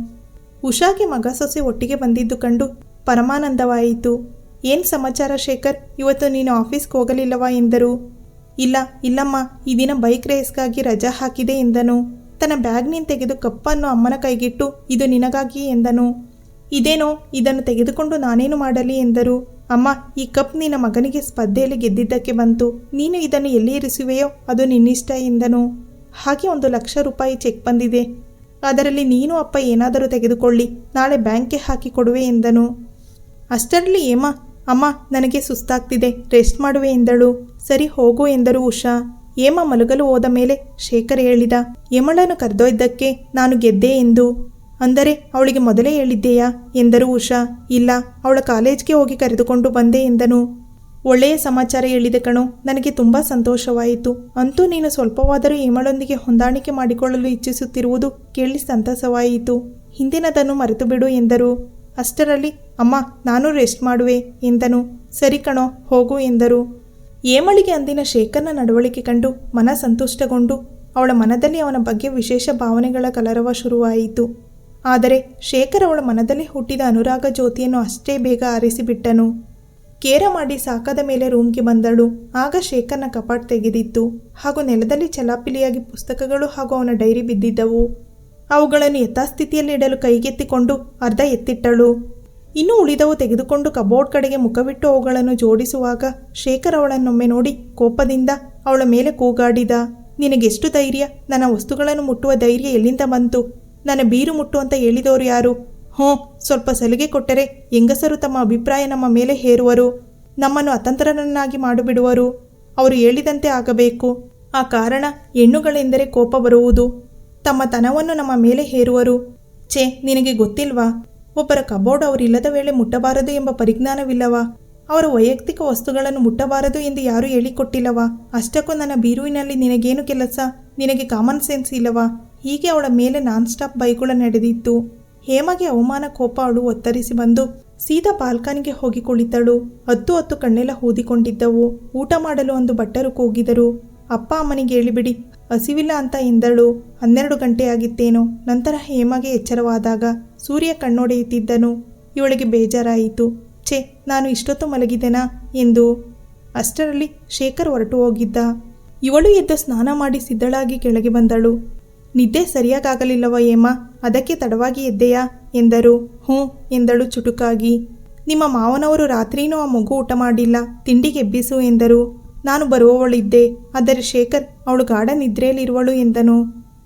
ಉಷಾಗೆ ಮಗ ಸೊಸೆ ಒಟ್ಟಿಗೆ ಬಂದಿದ್ದು ಕಂಡು ಪರಮಾನಂದವಾಯಿತು. ಏನು ಸಮಾಚಾರ ಶೇಖರ್? ಇವತ್ತು ನೀನು ಆಫೀಸ್ಗೆ ಹೋಗಲಿಲ್ಲವಾ? ಎಂದರು. ಇಲ್ಲ, ಇಲ್ಲಮ್ಮ. ಈ ದಿನ ಬೈಕ್ ರೇಸ್ಗಾಗಿ ರಜಾ ಹಾಕಿದೆ, ಎಂದನು. ತನ್ನ ಬ್ಯಾಗ್ನಿಂದ ತೆಗೆದು ಕಪ್ಪನ್ನು ಅಮ್ಮನ ಕೈಗಿಟ್ಟು, ಇದು ನಿನಗಾಗಿ ಎಂದನು. ಇದೇನೋ, ಇದನ್ನು ತೆಗೆದುಕೊಂಡು ನಾನೇನು ಮಾಡಲಿ? ಎಂದರು. ಅಮ್ಮ, ಈ ಕಪ್ ನಿನ್ನ ಮಗನಿಗೆ ಸ್ಪರ್ಧೆಯಲ್ಲಿ ಗೆದ್ದಿದ್ದಕ್ಕೆ ಬಂತು. ನೀನು ಇದನ್ನು ಎಲ್ಲಿ ಇರಿಸುವೆಯೋ ಅದು ನಿನ್ನಿಷ್ಟ ಎಂದನು ಹಾಗೆ ಒಂದು ಲಕ್ಷ ರೂಪಾಯಿ ಚೆಕ್ ಬಂದಿದೆ. ಅದರಲ್ಲಿ ನೀನು ಅಪ್ಪ ಏನಾದರೂ ತೆಗೆದುಕೊಳ್ಳಿ, ನಾಳೆ ಬ್ಯಾಂಕ್ಗೆ ಹಾಕಿ ಕೊಡುವೆ ಎಂದನು. ಅಷ್ಟರಲ್ಲಿ ಏಮ ಅಮ್ಮ, ನನಗೆ ಸುಸ್ತಾಗ್ತಿದೆ, ರೆಸ್ಟ್ ಮಾಡುವೆ ಎಂದಳು. ಸರಿ, ಹೋಗು ಎಂದರು ಉಷಾ. ಏಮ ಮಲಗಲು ಹೋದ ಮೇಲೆ ಶೇಖರ್ ಹೇಳಿದ ಯಮಳನ್ನು ಕರೆದೊಯ್ದಕ್ಕೆ ನಾನು ಗೆದ್ದೆ ಎಂದು. ಅಂದರೆ ಅವಳಿಗೆ ಮೊದಲೇ ಹೇಳಿದ್ದೆಯಾ? ಎಂದರು ಉಷಾ. ಇಲ್ಲ, ಅವಳ ಕಾಲೇಜ್ಗೆ ಹೋಗಿ ಕರೆದುಕೊಂಡು ಬಂದೆ ಎಂದನು. ಒಳ್ಳೆಯ ಸಮಾಚಾರ ಹೇಳಿದೆ ಕಣೋ, ನನಗೆ ತುಂಬ ಸಂತೋಷವಾಯಿತು. ಅಂತೂ ನೀನು ಸ್ವಲ್ಪವಾದರೂ ಹೇಮಳೊಂದಿಗೆ ಹೊಂದಾಣಿಕೆ ಮಾಡಿಕೊಳ್ಳಲು ಇಚ್ಛಿಸುತ್ತಿರುವುದು ಕೇಳಿ ಸಂತಸವಾಯಿತು. ಹಿಂದಿನದನ್ನು ಮರೆತು ಬಿಡು ಎಂದರು. ಅಷ್ಟರಲ್ಲಿ, ಅಮ್ಮ, ನಾನು ರೆಸ್ಟ್ ಮಾಡುವೆ ಎಂದನು. ಸರಿ ಕಣೋ, ಹೋಗು ಎಂದರು. ಏಮಳಿಗೆ ಅಂದಿನ ಶೇಖರ್ನ ನಡವಳಿಕೆ ಕಂಡು ಮನ ಸಂತುಷ್ಟಗೊಂಡು ಅವಳ ಮನದಲ್ಲಿ ಅವನ ಬಗ್ಗೆ ವಿಶೇಷ ಭಾವನೆಗಳ ಕಲರವ ಶುರುವಾಯಿತು. ಆದರೆ ಶೇಖರ್ ಅವಳ ಮನದಲ್ಲಿ ಹುಟ್ಟಿದ ಅನುರಾಗ ಜ್ಯೋತಿಯನ್ನು ಅಷ್ಟೇ ಬೇಗ ಆರಿಸಿಬಿಟ್ಟನು. ಕೇರ ಮಾಡಿ ಸಾಕದ ಮೇಲೆ ರೂಮ್ಗೆ ಬಂದಳು. ಆಗ ಶೇಖರ್ನ ಕಪಾಟ್ ತೆಗೆದಿತ್ತು. ಹಾಗೂ ನೆಲದಲ್ಲಿ ಚಲಾಪಿಲಿಯಾಗಿ ಪುಸ್ತಕಗಳು ಹಾಗೂ ಅವನ ಡೈರಿ ಬಿದ್ದಿದ್ದವು. ಅವುಗಳನ್ನು ಯಥಾಸ್ಥಿತಿಯಲ್ಲಿ ಇಡಲು ಕೈಗೆತ್ತಿಕೊಂಡು ಅರ್ಧ ಎತ್ತಿಟ್ಟಳು. ಇನ್ನು ಉಳಿದವು ತೆಗೆದುಕೊಂಡು ಕಬೋರ್ಡ್ ಕಡೆಗೆ ಮುಖವಿಟ್ಟು ಅವುಗಳನ್ನು ಜೋಡಿಸುವಾಗ ಶೇಖರ್ ಅವಳನ್ನೊಮ್ಮೆ ನೋಡಿ ಕೋಪದಿಂದ ಅವಳ ಮೇಲೆ ಕೂಗಾಡಿದ. ನಿನಗೆಷ್ಟು ಧೈರ್ಯ? ನನ್ನ ವಸ್ತುಗಳನ್ನು ಮುಟ್ಟುವ ಧೈರ್ಯ ಎಲ್ಲಿಂದ ಬಂತು? ನನ್ನ ಬೀರು ಮುಟ್ಟು ಅಂತ ಹೇಳಿದವರು ಯಾರು? ಹ್ಞೂ, ಸ್ವಲ್ಪ ಸಲಿಗೆ ಕೊಟ್ಟರೆ ಹೆಂಗಸರು ತಮ್ಮ ಅಭಿಪ್ರಾಯ ನಮ್ಮ ಮೇಲೆ ಹೇರುವರು. ನಮ್ಮನ್ನು ಅತಂತ್ರರನ್ನಾಗಿ ಮಾಡಿಬಿಡುವರು. ಅವರು ಹೇಳಿದಂತೆ ಆಗಬೇಕು. ಆ ಕಾರಣ ಹೆಣ್ಣುಗಳೆಂದರೆ ಕೋಪ ಬರುವುದು. ತಮ್ಮ ತನವನ್ನು ನಮ್ಮ ಮೇಲೆ ಹೇರುವರು. ಛೇ, ನಿನಗೆ ಗೊತ್ತಿಲ್ವಾ? ಒಬ್ಬರ ಕಬೋರ್ಡ್ ಅವರಿಲ್ಲದ ವೇಳೆ ಮುಟ್ಟಬಾರದು ಎಂಬ ಪರಿಜ್ಞಾನವಿಲ್ಲವಾ? ಅವರ ವೈಯಕ್ತಿಕ ವಸ್ತುಗಳನ್ನು ಮುಟ್ಟಬಾರದು ಎಂದು ಯಾರೂ ಹೇಳಿಕೊಟ್ಟಿಲ್ಲವಾ? ಅಷ್ಟಕ್ಕೂ ನನ್ನ ಬೀರುವಿನಲ್ಲಿ ನಿನಗೇನು ಕೆಲಸ? ನಿನಗೆ ಕಾಮನ್ ಸೆನ್ಸ್ ಇಲ್ಲವಾ? ಹೀಗೆ ಅವಳ ಮೇಲೆ ನಾನ್ ಸ್ಟಾಪ್ ಬೈಗುಳ ನಡೆದಿತ್ತು. ಹೇಮಗೆ ಅವಮಾನ, ಕೋಪ ಅವಳು ಒತ್ತರಿಸಿ ಬಂದು ಸೀದಾ ಬಾಲ್ಕನಿಗೆ ಹೋಗಿ ಕುಳಿತಳು. ಹತ್ತು ಹತ್ತು ಕಣ್ಣೆಲ್ಲ ಊದಿಕೊಂಡಿದ್ದವು ಊಟ ಮಾಡಲು ಒಂದು ಬಟ್ಟರು ಕೂಗಿದರು. ಅಪ್ಪ ಅಮ್ಮನಿಗೆ ಹೇಳಿಬಿಡಿ, ಹಸಿವಿಲ್ಲ ಅಂತ ಎಂದಳು. ಹನ್ನೆರಡು ಗಂಟೆ ಆಗಿತ್ತೇನೋ. ನಂತರ ಹೇಮಗೆ ಎಚ್ಚರವಾದಾಗ ಸೂರ್ಯ ಕಣ್ಣೊಡೆಯುತ್ತಿದ್ದನು. ಇವಳಿಗೆ ಬೇಜಾರಾಯಿತು. ಛೇ, ನಾನು ಇಷ್ಟೊತ್ತು ಮಲಗಿದೆನಾ ಎಂದು. ಅಷ್ಟರಲ್ಲಿ ಶೇಖರ್ ಹೊರಟು ಹೋಗಿದ್ದ. ಇವಳು ಎದ್ದು ಸ್ನಾನ ಮಾಡಿ ಸಿದ್ದಳಾಗಿ ಕೆಳಗೆ ಬಂದಳು. ನಿದ್ದೆ ಸರಿಯಾಗಾಗಲಿಲ್ಲವ ಏಮ ಅದಕ್ಕೆ ತಡವಾಗಿ ಎದ್ದೆಯಾ? ಎಂದರು. ಹ್ಞೂ, ಎಂದಳು ಚುಟುಕಾಗಿ. ನಿಮ್ಮ ಮಾವನವರು ರಾತ್ರಿನೂ ಆ ಮಗು ಊಟ ಮಾಡಿಲ್ಲ. ತಿಂಡಿಗೆಬ್ಬಿಸು ಎಂದರು. ನಾನು ಬರುವವಳಿದ್ದೆ. ಆದರೆ ಶೇಖರ್, ಅವಳು ಗಾಢ ನಿದ್ರೆಯಲ್ಲಿರುವಳು ಎಂದನು.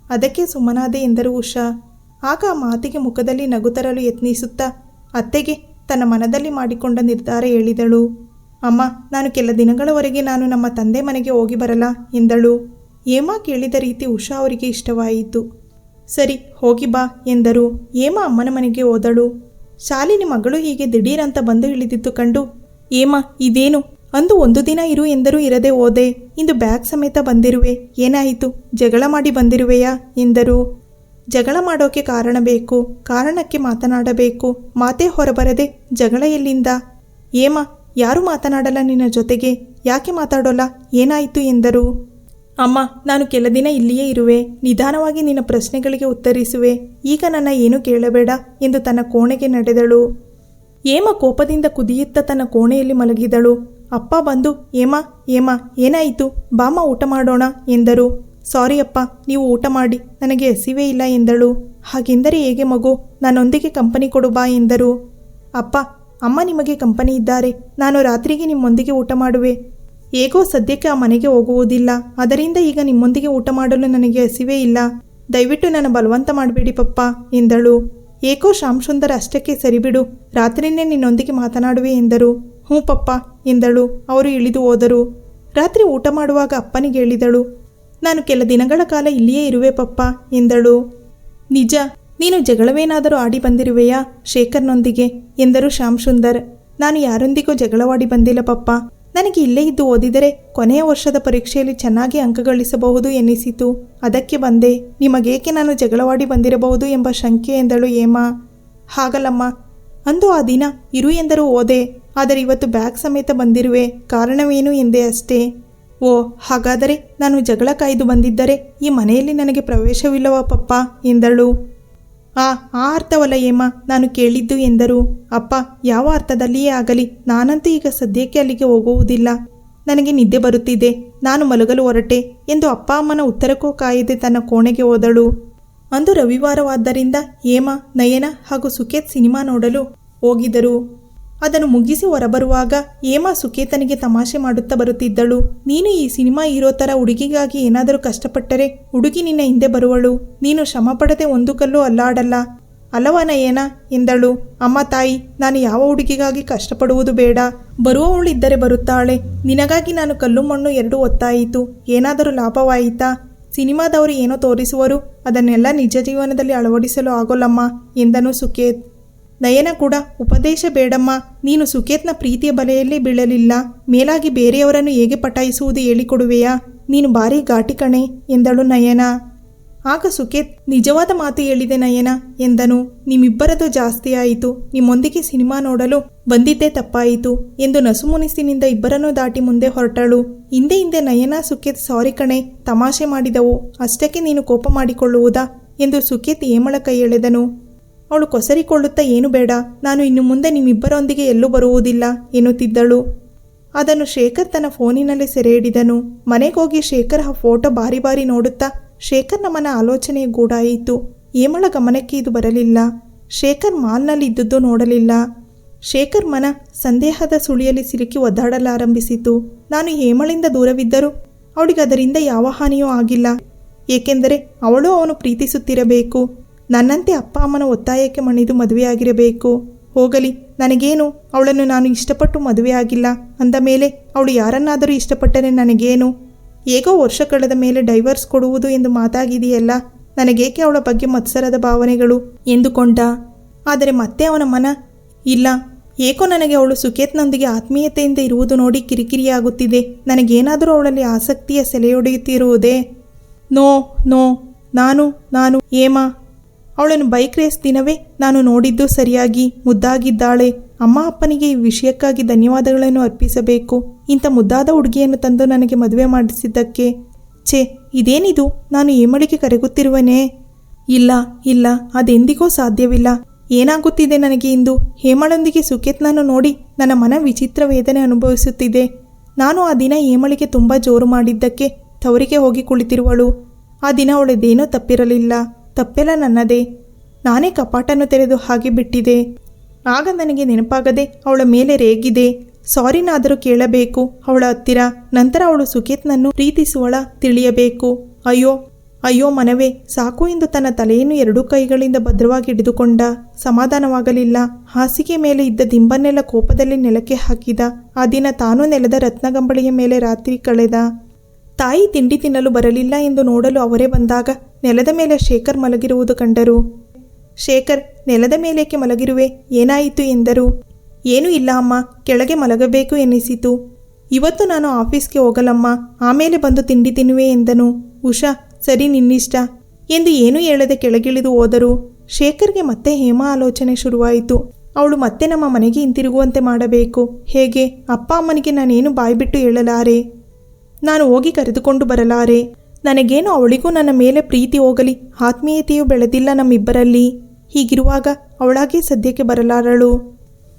ಅದಕ್ಕೆ ಸುಮ್ಮನಾದೆ ಎಂದರು ಉಷಾ. ಆಗ ಆ ಮಾತಿಗೆ ಮುಖದಲ್ಲಿ ನಗು ತರಲು ಯತ್ನಿಸುತ್ತಾ ಅತ್ತೆಗೆ ತನ್ನ ಮನದಲ್ಲಿ ಮಾಡಿಕೊಂಡ ನಿರ್ಧಾರ ಹೇಳಿದಳು. ಅಮ್ಮ, ನಾನು ಕೆಲ ದಿನಗಳವರೆಗೆ ನಾನು ನಮ್ಮ ತಂದೆ ಮನೆಗೆ ಹೋಗಿ ಬರಲ್ಲ ಎಂದಳು. ಏಮಾ ಕೇಳಿದ ರೀತಿ ಉಷಾ ಅವರಿಗೆ ಇಷ್ಟವಾಯಿತು. ಸರಿ, ಹೋಗಿ ಬಾ ಎಂದರು. ಏಮಾ ಅಮ್ಮನ ಮನೆಗೆ ಹೋದಳು. ಶಾಲಿನಿ ಮಗಳು ಹೀಗೆ ದಿಢೀರಂತ ಬಂದು ಇಳಿದಿದ್ದು ಕಂಡು ಏಮಾ ಇದೇನು? ಅಂದು ಒಂದು ದಿನ ಇರು ಎಂದರೂ ಇರದೆ ಹೋದೆ. ಇಂದು ಬ್ಯಾಗ್ ಸಮೇತ ಬಂದಿರುವೆ. ಏನಾಯಿತು? ಜಗಳ ಮಾಡಿ ಬಂದಿರುವೆಯಾ? ಎಂದರು. ಜಗಳ ಮಾಡೋಕೆ ಕಾರಣ ಬೇಕು. ಕಾರಣಕ್ಕೆ ಮಾತನಾಡಬೇಕು. ಮಾತೇ ಹೊರಬರದೆ ಜಗಳ ಎಲ್ಲಿಂದ? ಏಮಾ ಯಾರು ಮಾತನಾಡಲ್ಲ ನಿನ್ನ ಜೊತೆಗೆ? ಯಾಕೆ ಮಾತಾಡೋಲ್ಲ? ಏನಾಯಿತು? ಎಂದರು. ಅಮ್ಮ, ನಾನು ಕೆಲ ದಿನ ಇಲ್ಲಿಯೇ ಇರುವೆ. ನಿಧಾನವಾಗಿ ನಿನ್ನ ಪ್ರಶ್ನೆಗಳಿಗೆ ಉತ್ತರಿಸುವೆ. ಈಗ ನನ್ನ ಏನು ಕೇಳಬೇಡ ಎಂದು ತನ್ನ ಕೋಣೆಗೆ ನಡೆದಳು. ಏಮ ಕೋಪದಿಂದ ಕುದಿಯುತ್ತ ತನ್ನ ಕೋಣೆಯಲ್ಲಿ ಮಲಗಿದಳು. ಅಪ್ಪ ಬಂದು ಏಮ ಏಮ ಏನಾಯಿತು? ಬಾಮ ಊಟ ಮಾಡೋಣ ಎಂದರು. ಸಾರಿ ಅಪ್ಪ, ನೀವು ಊಟ ಮಾಡಿ. ನನಗೆ ಹಸಿವೇ ಇಲ್ಲ ಎಂದಳು. ಹಾಗೆಂದರೆ ಹೇಗೆ ಮಗು? ನನ್ನೊಂದಿಗೆ ಕಂಪನಿ ಕೊಡು ಬಾ ಎಂದರು. ಅಪ್ಪ, ಅಮ್ಮ ನಿಮಗೆ ಕಂಪನಿ ಇದ್ದಾರೆ. ನಾನು ರಾತ್ರಿಗೆ ನಿಮ್ಮೊಂದಿಗೆ ಊಟ ಮಾಡುವೆ. ಹೇಗೋ ಸದ್ಯಕ್ಕೆ ಆ ಮನೆಗೆ ಹೋಗುವುದಿಲ್ಲ. ಅದರಿಂದ ಈಗ ನಿಮ್ಮೊಂದಿಗೆ ಊಟ ಮಾಡಲು ನನಗೆ ಹಸಿವೇ ಇಲ್ಲ. ದಯವಿಟ್ಟು ನನ್ನ ಬಲವಂತ ಮಾಡಬೇಡಿ ಪಪ್ಪ, ಎಂದಳು. ಏಕೋ ಶ್ಯಾಮ್ ಸುಂದರ್ ಅಷ್ಟಕ್ಕೆ ಸರಿಬಿಡು, ರಾತ್ರಿನೇ ನಿನ್ನೊಂದಿಗೆ ಮಾತನಾಡುವೆ, ಎಂದರು. ಹ್ಞೂ ಪಪ್ಪ, ಎಂದಳು. ಅವರು ಇಳಿದು ಹೋದರು. ರಾತ್ರಿ ಊಟ ಮಾಡುವಾಗ ಅಪ್ಪನಿಗೆ ಹೇಳಿದಳು. ನಾನು ಕೆಲ ದಿನಗಳ ಕಾಲ ಇಲ್ಲಿಯೇ ಇರುವೆ ಪಪ್ಪ, ಎಂದಳು. ನಿಜ, ನೀನು ಜಗಳವೇನಾದರೂ ಆಡಿ ಬಂದಿರುವೆಯಾ ಶೇಖರ್ನೊಂದಿಗೆ, ಎಂದರು ಶ್ಯಾಮ್ ಸುಂದರ್. ನಾನು ಯಾರೊಂದಿಗೂ ಜಗಳವಾಡಿ ಬಂದಿಲ್ಲ ಪಪ್ಪ. ನನಗೆ ಇಲ್ಲೇ ಇದ್ದು ಓದಿದರೆ ಕೊನೆಯ ವರ್ಷದ ಪರೀಕ್ಷೆಯಲ್ಲಿ ಚೆನ್ನಾಗಿ ಅಂಕಗಳಿಸಬಹುದು ಎನ್ನಿಸಿತು. ಅದಕ್ಕೆ ಬಂದೆ. ನಿಮಗೇಕೆ ನಾನು ಜಗಳವಾಡಿ ಬಂದಿರಬಹುದು ಎಂಬ ಶಂಕೆ ಎಂದಳು ಏಮಾ ಹಾಗಲಮ್ಮ ಅಂದು ಆ ದಿನ ಇರು ಎಂದರೂ ಓದೆ. ಆದರೆ ಇವತ್ತು ಬ್ಯಾಗ್ ಸಮೇತ ಬಂದಿರುವೆ. ಕಾರಣವೇನು ಎಂದೆ ಅಷ್ಟೇ. ಓ, ಹಾಗಾದರೆ ನಾನು ಜಗಳ ಕಾಯ್ದು ಬಂದಿದ್ದರೆ ಈ ಮನೆಯಲ್ಲಿ ನನಗೆ ಪ್ರವೇಶವಿಲ್ಲವಾ ಪಪ್ಪ ಎಂದಳು. ಆ ಆ ಅರ್ಥವಲ್ಲ ಏಮ ನಾನು ಕೇಳಿದ್ದು ಎಂದರು. ಅಪ್ಪ, ಯಾವ ಅರ್ಥದಲ್ಲಿಯೇ ಆಗಲಿ, ನಾನಂತೂ ಈಗ ಸದ್ಯಕ್ಕೆ ಅಲ್ಲಿಗೆ ಹೋಗುವುದಿಲ್ಲ. ನನಗೆ ನಿದ್ದೆ ಬರುತ್ತಿದೆ. ನಾನು ಮಲಗಲು ಹೊರಟೆ ಎಂದು ಅಪ್ಪ ಅಮ್ಮನ ಉತ್ತರಕ್ಕೂ ಕಾಯದೆ ತನ್ನ ಕೋಣೆಗೆ ಹೋದಳು. ಅಂದು ರವಿವಾರವಾದ್ದರಿಂದ ಹೇಮ, ನಯನ ಹಾಗೂ ಸುಖೇತ್ ಸಿನಿಮಾ ನೋಡಲು ಹೋಗಿದರು ಅದನ್ನು ಮುಗಿಸಿ ಹೊರಬರುವಾಗ ಏಮಾ ಸುಕೇತನಿಗೆ ತಮಾಷೆ ಮಾಡುತ್ತಾ ಬರುತ್ತಿದ್ದಳು. ನೀನು ಈ ಸಿನಿಮಾ ಇರೋ ಥರ ಹುಡುಗಿಗಾಗಿ ಏನಾದರೂ ಕಷ್ಟಪಟ್ಟರೆ ಹುಡುಗಿ ನಿನ್ನ ಹಿಂದೆ ಬರುವಳು. ನೀನು ಶ್ರಮ ಪಡದೆ ಒಂದು ಕಲ್ಲು ಅಲ್ಲಾಡಲ್ಲ. ಅಲವನ ನಯನ ಎಂದಳು. ಅಮ್ಮ ತಾಯಿ, ನಾನು ಯಾವ ಹುಡುಗಿಗಾಗಿ ಕಷ್ಟಪಡುವುದು ಬೇಡ. ಬರುವವಳಿದ್ದರೆ ಬರುತ್ತಾಳೆ. ನಿನಗಾಗಿ ನಾನು ಕಲ್ಲು ಮಣ್ಣು ಎರಡು ಒತ್ತಾಯಿತು. ಏನಾದರೂ ಲಾಭವಾಯಿತಾ? ಸಿನಿಮಾದವರು ಏನೋ ತೋರಿಸುವರು. ಅದನ್ನೆಲ್ಲ ನಿಜ ಜೀವನದಲ್ಲಿ ಅಳವಡಿಸಲು ಆಗೋಲ್ಲಮ್ಮ ಎಂದನು ಸುಕೇತ್. ನಯನ ಕೂಡ, ಉಪದೇಶ ಬೇಡಮ್ಮ, ನೀನು ಸುಕೇತ್ನ ಪ್ರೀತಿಯ ಬಲೆಯಲ್ಲೇ ಬೀಳಲಿಲ್ಲ. ಮೇಲಾಗಿ ಬೇರೆಯವರನ್ನು ಹೇಗೆ ಪಟಾಯಿಸುವುದು ಹೇಳಿಕೊಡುವೆಯಾ? ನೀನು ಭಾರಿ ಘಾಟಿ ಕಣೆ, ಎಂದಳು ನಯನ. ಆಗ ಸುಕೇತ್, ನಿಜವಾದ ಮಾತು ಹೇಳಿದೆ ನಯನ, ಎಂದನು. ನಿಮ್ಮಿಬ್ಬರದು ಜಾಸ್ತಿ ಆಯಿತು. ನಿಮ್ಮೊಂದಿಗೆ ಸಿನಿಮಾ ನೋಡಲು ಬಂದಿದ್ದೇ ತಪ್ಪಾಯಿತು, ಎಂದು ನಸುಮುನಿಸಿನಿಂದ ಇಬ್ಬರನ್ನು ದಾಟಿ ಮುಂದೆ ಹೊರಟಳು. ಹಿಂದೆ ಹಿಂದೆ ನಯನ, ಸುಕೇತ್, ಸಾರಿ ಕಣೆ, ತಮಾಷೆ ಮಾಡಿದವು. ಅಷ್ಟಕ್ಕೆ ನೀನು ಕೋಪ ಮಾಡಿಕೊಳ್ಳುವುದಾ? ಎಂದು ಸುಕೇತ್ ಏಮಳ ಕೈ ಎಳೆದನು. ಅವಳು ಕೊಸರಿಕೊಳ್ಳುತ್ತಾ, ಏನು ಬೇಡ, ನಾನು ಇನ್ನು ಮುಂದೆ ನಿಮ್ಮಿಬ್ಬರೊಂದಿಗೆ ಎಲ್ಲೂ ಬರುವುದಿಲ್ಲ, ಎನ್ನುತ್ತಿದ್ದಳು. ಅದನ್ನು ಶೇಖರ್ ತನ್ನ ಫೋನಿನಲ್ಲಿ ಸೆರೆ ಹಿಡಿದನು ಮನೆಗೋಗಿ ಶೇಖರ್ ಆ ಫೋಟೋ ಬಾರಿ ಬಾರಿ ನೋಡುತ್ತಾ ಶೇಖರ್ನ ಮನ ಆಲೋಚನೆ ಗೂಡಾಯಿತು. ಏಮಳ ಗಮನಕ್ಕೆ ಇದು ಬರಲಿಲ್ಲ. ಶೇಖರ್ ಮಾಲ್ನಲ್ಲಿ ಇದ್ದದ್ದು ನೋಡಲಿಲ್ಲ. ಶೇಖರ್ ಮನ ಸಂದೇಹದ ಸುಳಿಯಲ್ಲಿ ಸಿಲುಕಿ ಒದ್ದಾಡಲಾರಂಭಿಸಿತು. ನಾನು ಹೇಮಳಿಂದ ದೂರವಿದ್ದರೂ ಅವಳಿಗೆ ಅದರಿಂದ ಯಾವ ಹಾನಿಯೂ ಆಗಿಲ್ಲ. ಏಕೆಂದರೆ ಅವಳು ಅವನು ಪ್ರೀತಿಸುತ್ತಿರಬೇಕು. ನನ್ನಂತೆ ಅಪ್ಪ ಅಮ್ಮನ ಒತ್ತಾಯಕ್ಕೆ ಮಣಿದು ಮದುವೆಯಾಗಿರಬೇಕು. ಹೋಗಲಿ, ನನಗೇನು? ಅವಳನ್ನು ನಾನು ಇಷ್ಟಪಟ್ಟು ಮದುವೆಯಾಗಿಲ್ಲ. ಅಂದ ಮೇಲೆ, ಅವಳು ಯಾರನ್ನಾದರೂ ಇಷ್ಟಪಟ್ಟರೆ ನನಗೇನು? ಹೇಗೋ ವರ್ಷ ಕಳೆದ ಮೇಲೆ ಡೈವರ್ಸ್ ಕೊಡುವುದು ಎಂದು ಮಾತಾಗಿದೆಯಲ್ಲ, ನನಗೇಕೆ ಅವಳ ಬಗ್ಗೆ ಮತ್ಸರದ ಭಾವನೆಗಳು? ಎಂದುಕೊಂಡ. ಆದರೆ ಮತ್ತೆ ಅವನ ಮನ? ಇಲ್ಲ. ಏಕೋ ನನಗೆ ಅವಳು ಸುಖೇತ್ನೊಂದಿಗೆ ಆತ್ಮೀಯತೆಯಿಂದ ಇರುವುದು ನೋಡಿ ಕಿರಿಕಿರಿಯಾಗುತ್ತಿದೆ. ನನಗೇನಾದರೂ ಅವಳಲ್ಲಿ ಆಸಕ್ತಿಯ ಸೆಲೆಯೊಡೆಯುತ್ತಿರುವುದೇ? No no. ನಾನು ನಾನು ಏಮಾ ಅವಳನ್ನು ಬೈಕ್ ರೇಸ್ ದಿನವೇ ನಾನು ನೋಡಿದ್ದು ಸರಿಯಾಗಿ ಮುದ್ದಾಗಿದ್ದಾಳೆ. ಅಮ್ಮ ಅಪ್ಪನಿಗೆ ಈ ವಿಷಯಕ್ಕಾಗಿ ಧನ್ಯವಾದಗಳನ್ನು ಅರ್ಪಿಸಬೇಕು. ಇಂಥ ಮುದ್ದಾದ ಹುಡುಗಿಯನ್ನು ತಂದು ನನಗೆ ಮದುವೆ ಮಾಡಿಸಿದ್ದಕ್ಕೆ. ಛೇ, ಇದೇನಿದು? ನಾನು ಏಮಳಿಗೆ ಕರೆಗುತ್ತಿರುವನೇ. ಇಲ್ಲ ಇಲ್ಲ, ಅದೆಂದಿಗೂ ಸಾಧ್ಯವಿಲ್ಲ. ಏನಾಗುತ್ತಿದೆ ನನಗೆ ಇಂದು? ಹೇಮಳೊಂದಿಗೆ ಸುಖೇತ್ನನ್ನು ನೋಡಿ ನನ್ನ ಮನ ವಿಚಿತ್ರ ವೇದನೆ ಅನುಭವಿಸುತ್ತಿದೆ. ನಾನು ಆ ದಿನ ಹೇಮಳಿಗೆ ತುಂಬ ಜೋರು ಮಾಡಿದ್ದಕ್ಕೆ ತವರಿಗೆ ಹೋಗಿ ಕುಳಿತಿರುವಳು. ಆ ದಿನ ಅವಳದೇನೂ ತಪ್ಪಿರಲಿಲ್ಲ. ತಪ್ಪೆಲ್ಲ ನನ್ನದೇ ನಾನೇ ಕಪಾಟನ್ನು ತೆರೆದು ಹಾಗೆ ಬಿಟ್ಟಿದೆ. ಆಗ ನನಗೆ ನೆನಪಾಗದೆ ಅವಳ ಮೇಲೆ ರೇಗಿದೆ. ಸಾರಿನಾದರೂ ಕೇಳಬೇಕು. ಅವಳ ಹತ್ತಿರ. ನಂತರ ಅವಳು ಸುಕೇತ್ನನ್ನು ಪ್ರೀತಿಸುವಳ ತಿಳಿಯಬೇಕು. ಅಯ್ಯೋ ಅಯ್ಯೋ ಮನವೇ, ಸಾಕು ಎಂದು ತನ್ನ ತಲೆಯನ್ನು ಎರಡೂ ಕೈಗಳಿಂದ ಭದ್ರವಾಗಿ ಹಿಡಿದುಕೊಂಡ. ಸಮಾಧಾನವಾಗಲಿಲ್ಲ. ಹಾಸಿಗೆ ಮೇಲೆ ಇದ್ದ ದಿಂಬನ್ನೆಲ್ಲ ಕೋಪದಲ್ಲಿ ನೆಲಕ್ಕೆ ಹಾಕಿದ. ಆ ದಿನ ತಾನು ನೆಲದ ರತ್ನಗಂಬಳಿಯ ಮೇಲೆ ರಾತ್ರಿ ಕಳೆದ. ತಾಯಿ ತಿಂಡಿ ತಿನ್ನಲು ಬರಲಿಲ್ಲ ಎಂದು ನೋಡಲು ಅವರೇ ಬಂದಾಗ, ನೆಲದ ಮೇಲೆ ಶೇಖರ್ ಮಲಗಿರುವುದು ಕಂಡರು. ಶೇಖರ್, ನೆಲದ ಮೇಲೇಕೆ ಮಲಗಿರುವೆ? ಏನಾಯಿತು? ಎಂದರು. ಏನೂ ಇಲ್ಲ ಅಮ್ಮ, ಕೆಳಗೆ ಮಲಗಬೇಕು ಎನ್ನಿಸಿತು ಇವತ್ತು ನಾನು ಆಫೀಸ್ಗೆ ಹೋಗಲಮ್ಮ, ಆಮೇಲೆ ಬಂದು ತಿಂಡಿ ತಿನ್ನುವೆ ಎಂದನು. ಉಷಾ, ಸರಿ ನಿನ್ನಿಷ್ಟ ಎಂದು ಏನೂ ಹೇಳದೆ ಕೆಳಗಿಳಿದು ಹೋದರು. ಶೇಖರ್ಗೆ ಮತ್ತೆ ಹೇಮ ಆಲೋಚನೆ ಶುರುವಾಯಿತು. ಅವಳು ಮತ್ತೆ ನಮ್ಮ ಮನೆಗೆ ಹಿಂತಿರುಗುವಂತೆ ಮಾಡಬೇಕು. ಹೇಗೆ? ಅಪ್ಪ ಅಮ್ಮನಿಗೆ ನಾನೇನು ಬಾಯ್ಬಿಟ್ಟು ಹೇಳಲಾರೆ? ನಾನು ಹೋಗಿ ಕರೆದುಕೊಂಡು ಬರಲಾರೆ. ನನಗೇನು ಅವಳಿಗೂ ನನ್ನ ಮೇಲೆ ಪ್ರೀತಿ ಹೋಗಲಿ, ಆತ್ಮೀಯತೆಯು ಬೆಳೆದಿಲ್ಲ ನಮ್ಮಿಬ್ಬರಲ್ಲಿ. ಹೀಗಿರುವಾಗ ಅವಳಾಗೆ ಸದ್ಯಕ್ಕೆ ಬರಲಾರಳು.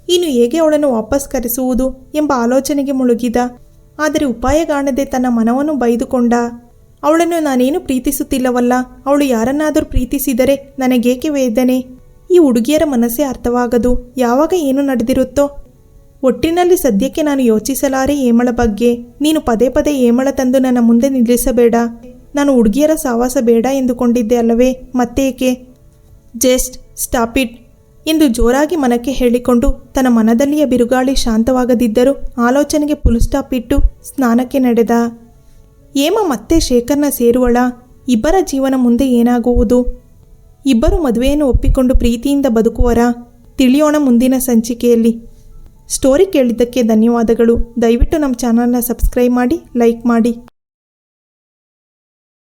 ಇನ್ನು ಹೇಗೆ ಅವಳನ್ನು ವಾಪಸ್ ಕರೆಸುವುದು ಎಂಬ ಆಲೋಚನೆಗೆ ಮುಳುಗಿದ. ಆದರೆ ಉಪಾಯ ಕಾಣದೆ ತನ್ನ ಮನವನ್ನು ಬೈದುಕೊಂಡ. ಅವಳನ್ನು ನಾನೇನು ಪ್ರೀತಿಸುತ್ತಿಲ್ಲವಲ್ಲ, ಅವಳು ಯಾರನ್ನಾದರೂ ಪ್ರೀತಿಸಿದರೆ ನನಗೇಕೆ ವೇದನೆ? ಈ ಹುಡುಗಿಯರ ಮನಸ್ಸೇ ಅರ್ಥವಾಗದು, ಯಾವಾಗ ಏನು ನಡೆದಿರುತ್ತೋ ಒಟ್ಟಿನಲ್ಲಿ ಸದ್ಯಕ್ಕೆ ನಾನು ಯೋಚಿಸಲಾರೆ ಏಮಳ ಬಗ್ಗೆ. ನೀನು ಪದೇ ಪದೇ ಏಮಳ ತಂದು ನನ್ನ ಮುಂದೆ ನಿಲ್ಲಿಸಬೇಡ. ನಾನು ಹುಡುಗಿಯರ ಸಾವಾಸ ಬೇಡ ಎಂದುಕೊಂಡಿದ್ದೆ ಅಲ್ಲವೇ? ಮತ್ತೇಕೆ? Just stop it. ಎಂದು ಜೋರಾಗಿ ಮನಕ್ಕೆ ಹೇಳಿಕೊಂಡು ತನ್ನ ಮನದಲ್ಲಿಯ ಬಿರುಗಾಳಿ ಶಾಂತವಾಗದಿದ್ದರೂ ಆಲೋಚನೆಗೆ ಫುಲ್ ಸ್ಟಾಪ್ ಇಟ್ಟು ಸ್ನಾನಕ್ಕೆ ನಡೆದ. ಏಮ ಮತ್ತೆ ಶೇಖರ್ನ ಸೇರುವಳ. ಇಬ್ಬರ ಜೀವನ ಮುಂದೆ ಏನಾಗುವುದು? ಇಬ್ಬರು ಮದುವೆಯನ್ನು ಒಪ್ಪಿಕೊಂಡು ಪ್ರೀತಿಯಿಂದ ಬದುಕುವರ? ತಿಳಿಯೋಣ ಮುಂದಿನ ಸಂಚಿಕೆಯಲ್ಲಿ. ಸ್ಟೋರಿ ಕೇಳಿದ್ದಕ್ಕೆ ಧನ್ಯವಾದಗಳು. ದಯವಿಟ್ಟು ನಮ್ಮ ಚಾನಲ್ನ ಸಬ್ಸ್ಕ್ರೈಬ್ ಮಾಡಿ ಲೈಕ್ ಮಾಡಿ.